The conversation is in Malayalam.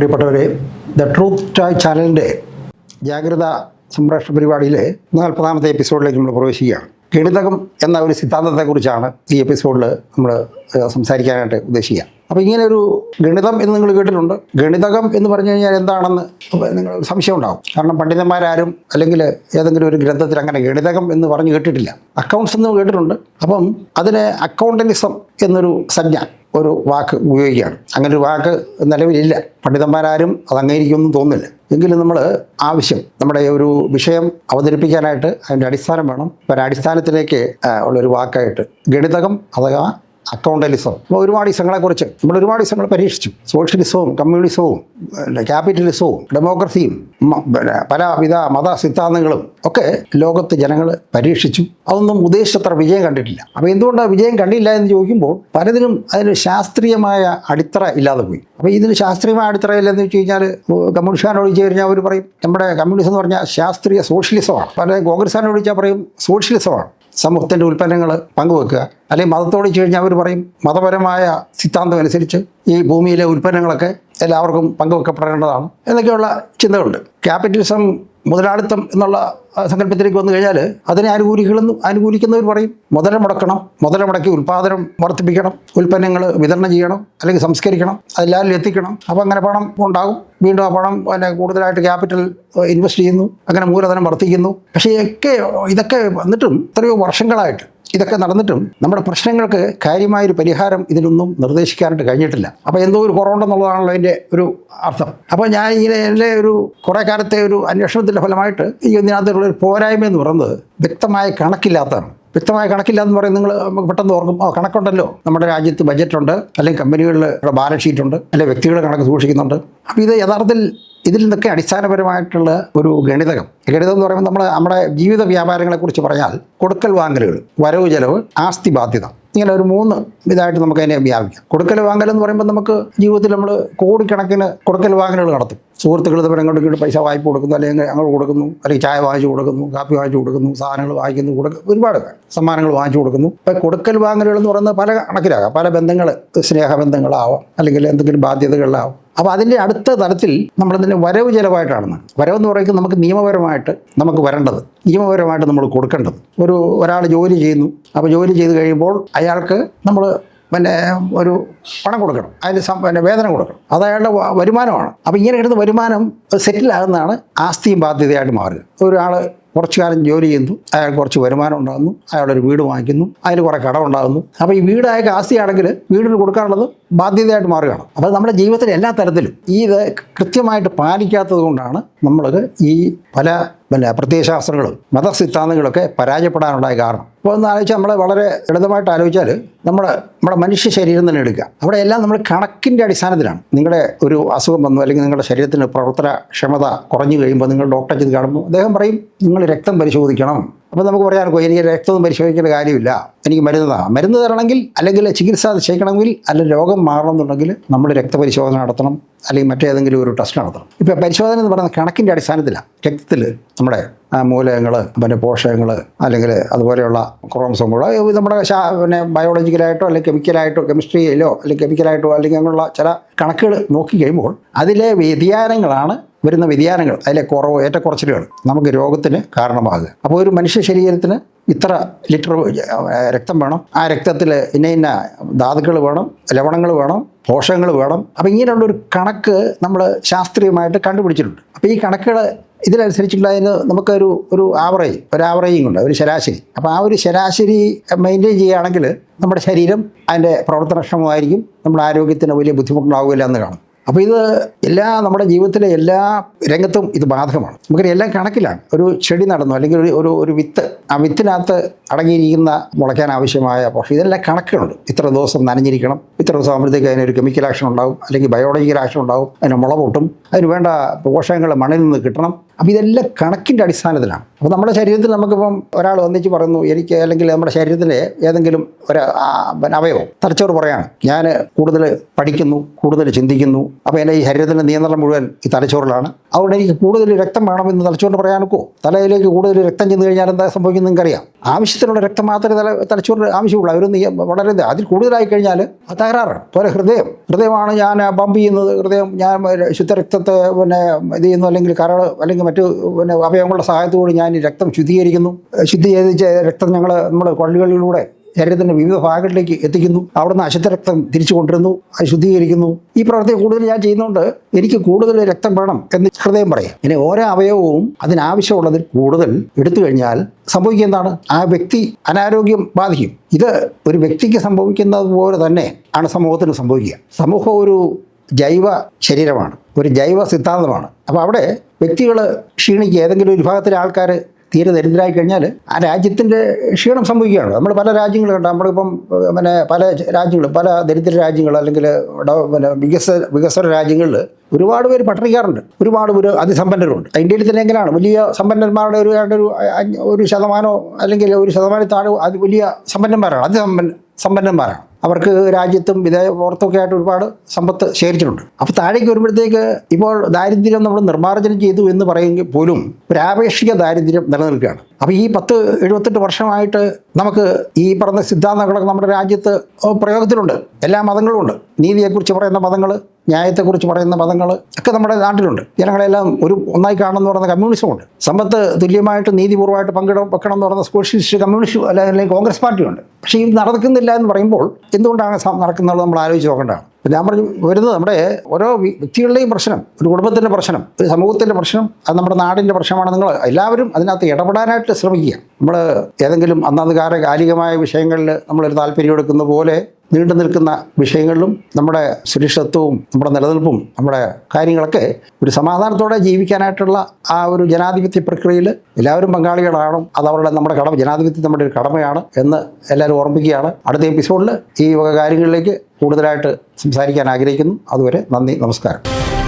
പ്രിയപ്പെട്ടവരെ ദ ട്രൂത്ത് ടോയ് ചാനലിന്റെ ജാഗ്രത സംരക്ഷണ പരിപാടിയിലെ നാൽപ്പതാമത്തെ എപ്പിസോഡിലേക്ക് നമ്മൾ പ്രവേശിക്കുകയാണ്. ഗണിതകം എന്ന ഒരു സിദ്ധാന്തത്തെക്കുറിച്ചാണ് ഈ എപ്പിസോഡിൽ നമ്മൾ സംസാരിക്കാനായിട്ട് ഉദ്ദേശിക്കുക. അപ്പോൾ ഇങ്ങനെ ഒരു ഗണിതം എന്ന് നിങ്ങൾ കേട്ടിട്ടുണ്ട്. ഗണിതകം എന്ന് പറഞ്ഞു കഴിഞ്ഞാൽ എന്താണെന്ന് നിങ്ങൾ സംശയം ഉണ്ടാകും കാരണം പണ്ഡിതന്മാരാരും അല്ലെങ്കിൽ ഏതെങ്കിലും ഒരു ഗ്രന്ഥത്തിൽ അങ്ങനെ ഗണിതകം എന്ന് പറഞ്ഞു കേട്ടിട്ടില്ല. അക്കൗണ്ട്സ് എന്ന് കേട്ടിട്ടുണ്ട്. അപ്പം അതിന് അക്കൗണ്ടലിസം എന്നൊരു സംജ്ഞ ഒരു വാക്ക് ഉപയോഗിക്കുകയാണ്. അങ്ങനെ ഒരു വാക്ക് നിലവിലില്ല. പണ്ഡിതന്മാരാരും അത് അംഗീകരിക്കുമെന്നും തോന്നുന്നില്ല. എങ്കിലും നമ്മൾ ആവശ്യം നമ്മുടെ ഒരു വിഷയം അവതരിപ്പിക്കാനായിട്ട് അതിന്റെ അടിസ്ഥാനം വേണം. ഒരു അടിസ്ഥാനത്തിലേക്ക് ഉള്ളൊരു വാക്കായിട്ട്. ഗണിതകം അഥവാ അക്കൗണ്ടലിസം. ഒരുപാട് ഇസങ്ങളെക്കുറിച്ച് നമ്മൾ ഒരുപാട് ഇസങ്ങൾ പരീക്ഷിച്ചു. സോഷ്യലിസവും കമ്മ്യൂണിസവും ക്യാപിറ്റലിസവും ഡെമോക്രസിയും പിന്നെ പലവിധ മത സിദ്ധാന്തങ്ങളും ഒക്കെ ലോകത്ത് ജനങ്ങൾ പരീക്ഷിച്ചു. അതൊന്നും ഉദ്ദേശിച്ചത്ര വിജയം കണ്ടിട്ടില്ല. അപ്പോൾ എന്തുകൊണ്ടാണ് വിജയം കണ്ടില്ല എന്ന് ചോദിക്കുമ്പോൾ പലതിനും അതിന് ശാസ്ത്രീയമായ അടിത്തറ ഇല്ലാതെ പോയി. അപ്പോൾ ഇതിന് ശാസ്ത്രീയമായ അടിത്തറ ഇല്ലെന്ന് വെച്ച് കഴിഞ്ഞാൽ കമ്മ്യൂണിസ്റ്റാനോട് ചോദിച്ചു കഴിഞ്ഞാൽ അവർ പറയും നമ്മുടെ കമ്മ്യൂണിസം എന്ന് പറഞ്ഞാൽ ശാസ്ത്രീയ സോഷ്യലിസമാണ്. പല കോൺഗ്രസ്സാനോട് ചോദിച്ചാൽ പറയും സോഷ്യലിസമാണ്. സമൂഹത്തിന്റെ ഉൽപ്പന്നങ്ങൾ പങ്കുവെക്കുക അല്ലെങ്കിൽ മതത്തോട് കഴിഞ്ഞാൽ അവർ പറയും മതപരമായ സിദ്ധാന്തം അനുസരിച്ച് ഈ ഭൂമിയിലെ ഉൽപ്പന്നങ്ങളൊക്കെ എല്ലാവർക്കും പങ്കുവെക്കപ്പെടേണ്ടതാണ് എന്നൊക്കെയുള്ള ചിന്തകളുണ്ട്. ക്യാപിറ്റലിസം മുതലാളിത്തം എന്നുള്ള സങ്കല്പത്തിലേക്ക് വന്നു കഴിഞ്ഞാൽ അതിനെ അനുകൂലികളെന്ന് അനുകൂലിക്കുന്നവർ പറയും മുതല മുടക്കണം മുതല മുടക്കി ഉൽപ്പാദനം വർദ്ധിപ്പിക്കണം ഉൽപ്പന്നങ്ങൾ വിതരണം ചെയ്യണം അല്ലെങ്കിൽ സംസ്കരിക്കണം അതെല്ലാവരും എത്തിക്കണം. അപ്പോൾ അങ്ങനെ പണം ഉണ്ടാകും. വീണ്ടും ആ പണം പിന്നെ കൂടുതലായിട്ട് ക്യാപിറ്റൽ ഇൻവെസ്റ്റ് ചെയ്യുന്നു അങ്ങനെ മൂലധനം വർദ്ധിക്കുന്നു. പക്ഷേ ഒക്കെ ഇതൊക്കെ വന്നിട്ടും എത്രയോ വർഷങ്ങളായിട്ട് ഇതൊക്കെ നടന്നിട്ടും നമ്മുടെ പ്രശ്നങ്ങൾക്ക് കാര്യമായ ഒരു പരിഹാരം ഇതിനൊന്നും നിർദ്ദേശിക്കാനായിട്ട് കഴിഞ്ഞിട്ടില്ല. അപ്പോൾ എന്തോ ഒരു കുറവുണ്ടെന്നുള്ളതാണല്ലോ അതിന്റെ ഒരു അർത്ഥം. അപ്പോൾ ഞാൻ ഇങ്ങനെ എന്റെ ഒരു കുറേ കാലത്തെ ഒരു അന്വേഷണത്തിന്റെ ഫലമായിട്ട് ഈ ഇതിനകത്തുള്ള ഒരു പോരായ്മ എന്ന് പറയുന്നത് വ്യക്തമായ കണക്കില്ലാത്തതാണ്. വ്യക്തമായ കണക്കില്ല എന്ന് പറയും നിങ്ങൾ പെട്ടെന്ന് ഓർക്കും ഓ കണക്കുണ്ടല്ലോ. നമ്മുടെ രാജ്യത്ത് ബജറ്റ് ഉണ്ട് അല്ലെങ്കിൽ കമ്പനികളിൽ ബാലൻസ് ഷീറ്റ് ഉണ്ട് അല്ലെങ്കിൽ വ്യക്തികളുടെ കണക്ക് സൂക്ഷിക്കുന്നുണ്ട്. അപ്പോൾ ഇത് യഥാർത്ഥത്തിൽ ഇതിൽ നിന്നൊക്കെ അടിസ്ഥാനപരമായിട്ടുള്ള ഒരു ഗണിതകം. ഗണിതം എന്ന് പറയുമ്പോൾ നമ്മൾ നമ്മുടെ ജീവിത വ്യാപാരങ്ങളെക്കുറിച്ച് പറഞ്ഞാൽ കൊടുക്കൽ വാങ്ങലുകൾ വരവ് ചെലവ് ആസ്തി ബാധ്യത. ഇങ്ങനെ ഒരു മൂന്ന് ഇതായിട്ട് നമുക്ക് അതിനെ വ്യാപിക്കാം. കൊടുക്കൽ വാങ്ങൽ എന്ന് പറയുമ്പോൾ നമുക്ക് ജീവിതത്തിൽ നമ്മൾ കോടിക്കണക്കിന് കൊടുക്കൽ വാങ്ങലുകൾ നടത്തും. സുഹൃത്തുക്കൾ തമ്മിൽ അങ്ങോട്ട് ഇങ്ങോട്ട് പൈസ വായ്പ കൊടുക്കുന്നു അല്ലെങ്കിൽ അങ്ങോട്ട് കൊടുക്കുന്നു അല്ലെങ്കിൽ ചായ വാങ്ങിച്ചു കൊടുക്കുന്നു കാപ്പി വാങ്ങിച്ചു കൊടുക്കുന്നു സാധനങ്ങൾ വാങ്ങിക്കുന്നു കൊടുക്ക ഒരുപാട് സമ്മാനങ്ങൾ വാങ്ങിച്ചു കൊടുക്കുന്നു. ഇപ്പം കൊടുക്കൽ വാങ്ങലുകൾ എന്ന് പറയുന്നത് പല കണക്കിലാകാം. പല ബന്ധങ്ങൾ സ്നേഹബന്ധങ്ങളാവാം അല്ലെങ്കിൽ എന്തെങ്കിലും ബാധ്യതകളിലാവാം. അപ്പോൾ അതിന്റെ അടുത്ത തലത്തിൽ നമ്മളതിന്റെ വരവ് ചിലവായിട്ടാണ്. വരവെന്ന് പറയുമ്പോൾ നമുക്ക് നിയമപരമായിട്ട് നമുക്ക് വരേണ്ടത് നിയമപരമായിട്ട് നമ്മൾ കൊടുക്കേണ്ടത്. ഒരു ഒരാൾ ജോലി ചെയ്യുന്നു. അപ്പോൾ ജോലി ചെയ്ത് കഴിയുമ്പോൾ അയാൾക്ക് നമ്മൾ പിന്നെ ഒരു പണം കൊടുക്കണം. അതിന് പിന്നെ വേതനം കൊടുക്കണം. അത് അയാളുടെ വരുമാനമാണ്. അപ്പോൾ ഇങ്ങനെ കിട്ടുന്ന വരുമാനം സെറ്റിലാകുന്നതാണ് ആസ്തിയും ബാധ്യതയായിട്ട് മാറുക. ഒരാൾ കുറച്ചു കാലം ജോലി ചെയ്യുന്നു. അയാൾ കുറച്ച് വരുമാനം ഉണ്ടാകുന്നു. അയാളൊരു വീട് വാങ്ങിക്കുന്നു. അതിൽ കുറേ കടമുണ്ടാകുന്നു അപ്പോൾ ഈ വീട് അയാൾക്ക് ആസ്തിയാണെങ്കിൽ വീടിന് കൊടുക്കാനുള്ളത് ബാധ്യതയായിട്ട് മാറുകയാണ്. അപ്പോൾ നമ്മുടെ ജീവിതത്തിൽ എല്ലാ തരത്തിലും. ഈ ഇത് കൃത്യമായിട്ട് പാലിക്കാത്തത് കൊണ്ടാണ് നമ്മൾ ഈ പല പിന്നെ പ്രത്യയശാസ്ത്രങ്ങളും മതസിദ്ധാന്തങ്ങളൊക്കെ പരാജയപ്പെടാനുണ്ടായ കാരണം. അപ്പോൾ ഒന്ന് ആലോചിച്ചാൽ നമ്മൾ വളരെ ലളിതമായിട്ട് ആലോചിച്ചാൽ നമ്മൾ നമ്മുടെ മനുഷ്യ ശരീരം തന്നെ എടുക്കുക. അവിടെ എല്ലാം നമ്മൾ കണക്കിന്റെ അടിസ്ഥാനത്തിലാണ്. നിങ്ങളുടെ ഒരു അസുഖം വന്നു അല്ലെങ്കിൽ നിങ്ങളുടെ ശരീരത്തിന് പ്രവർത്തനക്ഷമത കുറഞ്ഞു കഴിയുമ്പോൾ നിങ്ങൾ ഡോക്ടറെ ചെയ്ത് കാണുമ്പോൾ അദ്ദേഹം പറയും നിങ്ങൾ രക്തം പരിശോധിക്കണം. അപ്പോൾ നമുക്ക് പറയാൻ എനിക്ക് രക്തമൊന്നും പരിശോധിക്കേണ്ട കാര്യമില്ല. എനിക്ക് മരുന്ന് താ മരുന്ന് തരണമെങ്കിൽ അല്ലെങ്കിൽ ചികിത്സ ചെയ്യണമെങ്കിൽ അല്ലെങ്കിൽ രോഗം മാറണമെന്നുണ്ടെങ്കിൽ നമ്മൾ രക്തപരിശോധന നടത്തണം അല്ലെങ്കിൽ മറ്റേതെങ്കിലും ഒരു ടെസ്റ്റ് നടത്തണം. ഇപ്പോൾ പരിശോധന എന്ന് പറയുന്നത് കണക്കിന്റെ അടിസ്ഥാനത്തിലാണ്. രക്തത്തിൽ നമ്മുടെ മൂലകങ്ങൾ പിന്നെ പോഷകങ്ങൾ അല്ലെങ്കിൽ അതുപോലെയുള്ള ക്രോമസോമുകൾ നമ്മുടെ ശാ പിന്നെ ബയോളജിക്കലായിട്ടോ അല്ലെങ്കിൽ കെമിക്കലായിട്ടോ കെമിസ്ട്രിയിലോ അല്ലെങ്കിൽ കെമിക്കലായിട്ടോ അല്ലെങ്കിൽ അങ്ങനെയുള്ള ചില കണക്കുകൾ നോക്കി കഴിയുമ്പോൾ അതിലെ വ്യതിയാനങ്ങളാണ് വരുന്ന വ്യതിയാനങ്ങൾ അതിലെ കുറവ് ഏറ്റക്കുറച്ചിലുകൾ നമുക്ക് രോഗത്തിന് കാരണമാകുക. അപ്പോൾ ഒരു മനുഷ്യ ശരീരത്തിന് ഇത്ര ലിറ്റർ രക്തം വേണം. ആ രക്തത്തിൽ ഇന്ന ഇന്ന ധാതുക്കൾ വേണം ലവണങ്ങൾ വേണം പോഷകങ്ങൾ വേണം. അപ്പോൾ ഇങ്ങനെയുള്ളൊരു കണക്ക് നമ്മൾ ശാസ്ത്രീയമായിട്ട് കണ്ടുപിടിച്ചിട്ടുണ്ട്. അപ്പോൾ ഈ കണക്കുകൾ ഇതിനനുസരിച്ചുള്ള അതിന് നമുക്കൊരു ഒരു ആവറേജ് ഒരു ആവറേജിങ് ഉണ്ട് ഒരു ശരാശരി. അപ്പോൾ ആ ഒരു ശരാശരി മെയിന്റെയിൻ ചെയ്യുകയാണെങ്കിൽ നമ്മുടെ ശരീരം അതിന്റെ പ്രവർത്തനക്ഷമമായിരിക്കും നമ്മുടെ ആരോഗ്യത്തിന് വലിയ ബുദ്ധിമുട്ടുണ്ടാവുകയില്ല എന്ന് കാണും. അപ്പോൾ ഇത് എല്ലാ നമ്മുടെ ജീവിതത്തിലെ എല്ലാ രംഗത്തും ഇത് ബാധകമാണ്. നമുക്കറിയാം എല്ലാം കണക്കിലാണ്. ഒരു ചെടി നടന്നു അല്ലെങ്കിൽ ഒരു ഒരു ഒരു വിത്ത് ആ വിത്തിനകത്ത് അടങ്ങിയിരിക്കുന്ന മുളയ്ക്കാൻ ആവശ്യമായ പോഷൻ ഇതെല്ലാം കണക്കുകളുണ്ട്. ഇത്ര ദിവസം നനഞ്ഞിരിക്കണം ഇത്ര ദിവസം ആകുമ്പോഴത്തേക്ക് അതിനൊരു കെമിക്കൽ ആക്ഷൻ ഉണ്ടാവും അല്ലെങ്കിൽ ബയോളജിക്കൽ ആക്ഷൻ ഉണ്ടാവും അതിന് മുള പൊട്ടും അതിന് വേണ്ട പോഷകങ്ങൾ മണ്ണിൽ നിന്ന് കിട്ടണം അപ്പോൾ ഇതെല്ലാം കണക്കിന്റെ അടിസ്ഥാനത്തിലാണ്. അപ്പോൾ നമ്മുടെ ശരീരത്തിൽ നമുക്കിപ്പം ഒരാൾ ഒന്നിച്ച് പറയുന്നു എനിക്ക് അല്ലെങ്കിൽ നമ്മുടെ ശരീരത്തിലെ ഏതെങ്കിലും ഒരു അവയവം. തലച്ചോറ് പറയാണ് ഞാൻ കൂടുതൽ പഠിക്കുന്നു കൂടുതൽ ചിന്തിക്കുന്നു. അപ്പോൾ എന്റെ ഈ ശരീരത്തിന്റെ നിയന്ത്രണം മുഴുവൻ ഈ തലച്ചോറിലാണ്. അതുകൊണ്ട് എനിക്ക് കൂടുതൽ രക്തം വേണമെന്ന് തലച്ചോറിന് പറയാനൊക്കോ? തലയിലേക്ക് കൂടുതൽ രക്തം ചെന്ന് കഴിഞ്ഞാൽ എന്താ സംഭവിക്കുന്നത് നിങ്ങൾക്കറിയാം? ആവശ്യത്തിനുള്ള രക്തം മാത്രമേ തല തലച്ചോറിന് ആവശ്യമുള്ളൂ. അവരൊന്ന് വളരെ അതിൽ കൂടുതലായി കഴിഞ്ഞാൽ അത് തകരാറാണ്. പോലെ ഹൃദയം. ഹൃദയമാണ് ഞാൻ പമ്പ് ചെയ്യുന്നത്. ഹൃദയം ഞാൻ ശുദ്ധരക്തത്തെ പിന്നെ ഇത് ചെയ്യുന്നു അല്ലെങ്കിൽ കരൾ അല്ലെങ്കിൽ മറ്റു പിന്നെ അവയവങ്ങളുടെ സഹായത്തോട് ഞാൻ രക്തം ശുദ്ധീകരിക്കുന്നു. ശുദ്ധീകരിച്ച രക്തം ഞങ്ങൾ നമ്മുടെ കൊള്ളുകളിലൂടെ ശരീരത്തിന്റെ വിവിധ ഭാഗങ്ങളിലേക്ക് എത്തിക്കുന്നു. അവിടുന്ന് അശുദ്ധ രക്തം തിരിച്ചു കൊണ്ടുവരുന്നു. അത് ശുദ്ധീകരിക്കുന്നു. ഈ പ്രവൃത്തി കൂടുതൽ ഞാൻ ചെയ്യുന്നുണ്ട്. എനിക്ക് കൂടുതൽ രക്തം വേണം എന്ന് ഹൃദയം പറയാം. ഇനി ഓരോ അവയവവും അതിനാവശ്യമുള്ളതിൽ കൂടുതൽ എടുത്തു കഴിഞ്ഞാൽ സംഭവിക്കുക എന്താണ്? ആ വ്യക്തി അനാരോഗ്യം ബാധിക്കും. ഇത് ഒരു വ്യക്തിക്ക് സംഭവിക്കുന്നത് പോലെ തന്നെ ആണ് സമൂഹത്തിന് സംഭവിക്കുക. സമൂഹം ഒരു ജൈവ ശരീരമാണ് ഒരു ജൈവ സിദ്ധാന്തമാണ്. അപ്പോൾ അവിടെ വ്യക്തികൾ ക്ഷീണിക്കുക ഏതെങ്കിലും ഒരു വിഭാഗത്തിലെ ആൾക്കാർ തീരെ ദരിദ്രരായി കഴിഞ്ഞാൽ ആ രാജ്യത്തിന്റെ ക്ഷീണം സംഭവിക്കുകയാണ്. നമ്മൾ പല രാജ്യങ്ങൾ കണ്ട നമ്മളിപ്പം പിന്നെ പല രാജ്യങ്ങൾ പല ദരിദ്ര രാജ്യങ്ങൾ അല്ലെങ്കിൽ പിന്നെ വികസ വികസന രാജ്യങ്ങളിൽ ഒരുപാട് പേര് പട്ടിണിക്കാറുണ്ട് ഒരുപാട് പേര് അതിസമ്പന്നരുണ്ട്. ഇന്ത്യയിൽ തന്നെ എങ്ങനെയാണ്? വലിയ സമ്പന്നന്മാരുടെ ഒരു ഒരു ഒരു ശതമാനമോ അല്ലെങ്കിൽ ഒരു ശതമാനം താഴെ അത് വലിയ സമ്പന്നന്മാരാണ് അതിസമ്പന്ന സമ്പന്നന്മാരാണ്. അവർക്ക് രാജ്യത്തും വിദേശ പുറത്തൊക്കെ ആയിട്ട് ഒരുപാട് സമ്പത്ത് ശേഖരിച്ചിട്ടുണ്ട്. അപ്പോൾ താഴേക്ക് വരുമ്പോഴത്തേക്ക് ഇപ്പോൾ ദാരിദ്ര്യം നമ്മൾ നിർമ്മാർജനം ചെയ്തു എന്ന് പറയുമെങ്കിൽ പോലും ഒരു ആപേക്ഷിക ദാരിദ്ര്യം നിലനിൽക്കുകയാണ്. അപ്പോൾ ഈ പത്ത് എഴുപത്തെട്ട് വർഷമായിട്ട് നമുക്ക് ഈ പറഞ്ഞ സിദ്ധാന്തങ്ങളൊക്കെ നമ്മുടെ രാജ്യത്ത് പ്രയോഗത്തിലുണ്ട്. എല്ലാ മതങ്ങളും ഉണ്ട്. നീതിയെക്കുറിച്ച് പറയുന്ന മതങ്ങൾ ന്യായത്തെക്കുറിച്ച് പറയുന്ന മതങ്ങൾ ഒക്കെ നമ്മുടെ നാട്ടിലുണ്ട്. ജനങ്ങളെല്ലാം ഒരു ഒന്നായി കാണണം എന്ന് പറയുന്ന കമ്മ്യൂണിസമുണ്ട്. സമ്പത്ത് തുല്യമായിട്ട് നീതിപൂർവമായിട്ട് പങ്കിട വെക്കണം എന്ന് പറയുന്ന സോഷ്യലിസ്റ്റ് കമ്മ്യൂണിസ്റ്റ് അല്ലെങ്കിൽ കോൺഗ്രസ് പാർട്ടിയുണ്ട്. പക്ഷേ ഇത് നടക്കുന്നില്ല എന്ന് പറയുമ്പോൾ എന്തുകൊണ്ടാണ് നടക്കുന്നത് നമ്മൾ ആലോചിച്ച് നോക്കേണ്ടതാണ്. ഞാൻ പറഞ്ഞു വരുന്നത് നമ്മുടെ ഓരോ വ്യ- വ്യക്തികളുടെയും പ്രശ്നം ഒരു കുടുംബത്തിന്റെ പ്രശ്നം ഒരു സമൂഹത്തിന്റെ പ്രശ്നം അത് നമ്മുടെ നാടിന്റെ പ്രശ്നമാണ്. നിങ്ങൾ എല്ലാവരും അതിനകത്ത് ഇടപെടാനായിട്ട് ശ്രമിക്കുക. നമ്മൾ ഏതെങ്കിലും അന്നന്ന് കാല കാലികമായ വിഷയങ്ങളിൽ നമ്മളൊരു താല്പര്യം എടുക്കുന്ന പോലെ നീണ്ടു നിൽക്കുന്ന വിഷയങ്ങളിലും നമ്മുടെ സുരക്ഷിതത്വവും നമ്മുടെ നിലനിൽപ്പും നമ്മുടെ കാര്യങ്ങളൊക്കെ ഒരു സമാധാനത്തോടെ ജീവിക്കാനായിട്ടുള്ള ആ ഒരു ജനാധിപത്യ പ്രക്രിയയിൽ എല്ലാവരും പങ്കാളികളാണ് അത് അവരുടെ നമ്മുടെ കടമ ജനാധിപത്യം നമ്മുടെ ഒരു കടമയാണ് എന്ന് എല്ലാവരും ഓർമ്മിക്കുകയാണ്. അടുത്ത എപ്പിസോഡിൽ ഈ വക കാര്യങ്ങളിലേക്ക് കൂടുതലായിട്ട് സംസാരിക്കാൻ ആഗ്രഹിക്കുന്നു. അതുവരെ നന്ദി നമസ്കാരം.